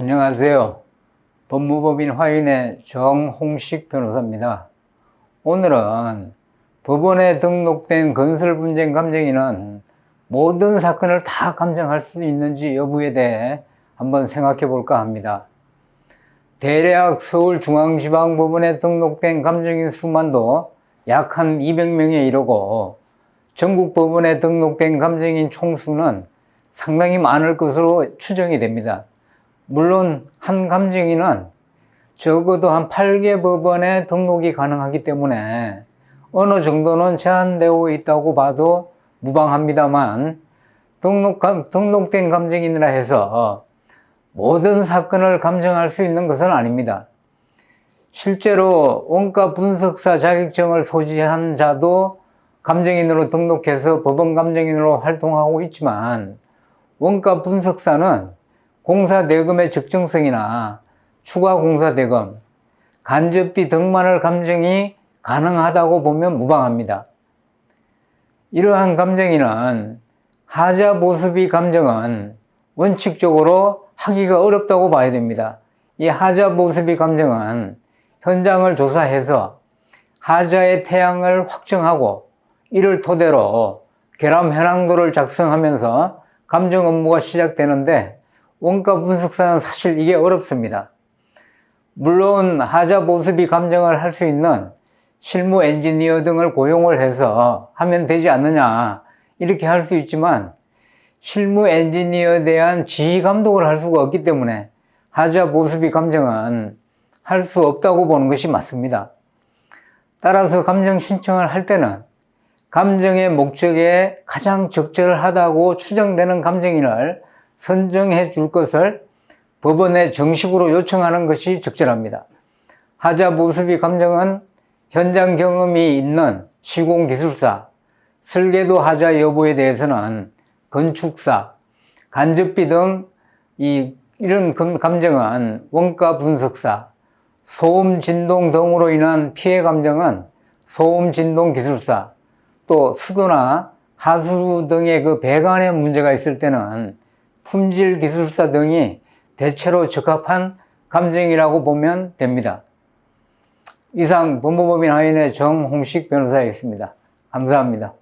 안녕하세요. 법무법인 화인의 정홍식 변호사입니다. 오늘은 법원에 등록된 건설 분쟁 감정인은 모든 사건을 다 감정할 수 있는지 여부에 대해 한번 생각해 볼까 합니다. 대략 서울중앙지방법원에 등록된 감정인 수만도 약 한 200명에 이르고 전국 법원에 등록된 감정인 총수는 상당히 많을 것으로 추정이 됩니다. 물론 한 감정인은 적어도 한 8개 법원에 등록이 가능하기 때문에 어느 정도는 제한되어 있다고 봐도 무방합니다만 등록, 등록된 감정인이라 해서 모든 사건을 감정할 수 있는 것은 아닙니다. 실제로 원가 분석사 자격증을 소지한 자도 감정인으로 등록해서 법원 감정인으로 활동하고 있지만 원가 분석사는 공사 대금의 적정성이나 추가 공사 대금, 간접비 등만을 감정이 가능하다고 보면 무방합니다. 이러한 감정인은 하자 모습이 감정은 원칙적으로 하기가 어렵다고 봐야 됩니다. 이 하자 모습이 감정은 현장을 조사해서 하자의 태양을 확정하고 이를 토대로 결함 현황도를 작성하면서 감정 업무가 시작되는데 원가 분석사는 사실 이게 어렵습니다. 물론 하자 모습이 감정을 할 수 있는 실무 엔지니어 등을 고용을 해서 하면 되지 않느냐 이렇게 할 수 있지만 실무 엔지니어에 대한 지휘 감독을 할 수가 없기 때문에 하자 모습이 감정은 할 수 없다고 보는 것이 맞습니다. 따라서 감정 신청을 할 때는 감정의 목적에 가장 적절하다고 추정되는 감정인을 선정해 줄 것을 법원에 정식으로 요청하는 것이 적절합니다. 하자 모습이 감정은 현장 경험이 있는 시공 기술사, 설계도 하자 여부에 대해서는 건축사, 간접비 등 이, 이런 감정은 원가 분석사, 소음, 진동 등으로 인한 피해 감정은 소음, 진동 기술사, 또 수도나 하수 등의 그 배관에 문제가 있을 때는 품질 기술사 등이 대체로 적합한 감정이라고 보면 됩니다. 이상 법무법인 하인의 정홍식 변호사였습니다. 감사합니다.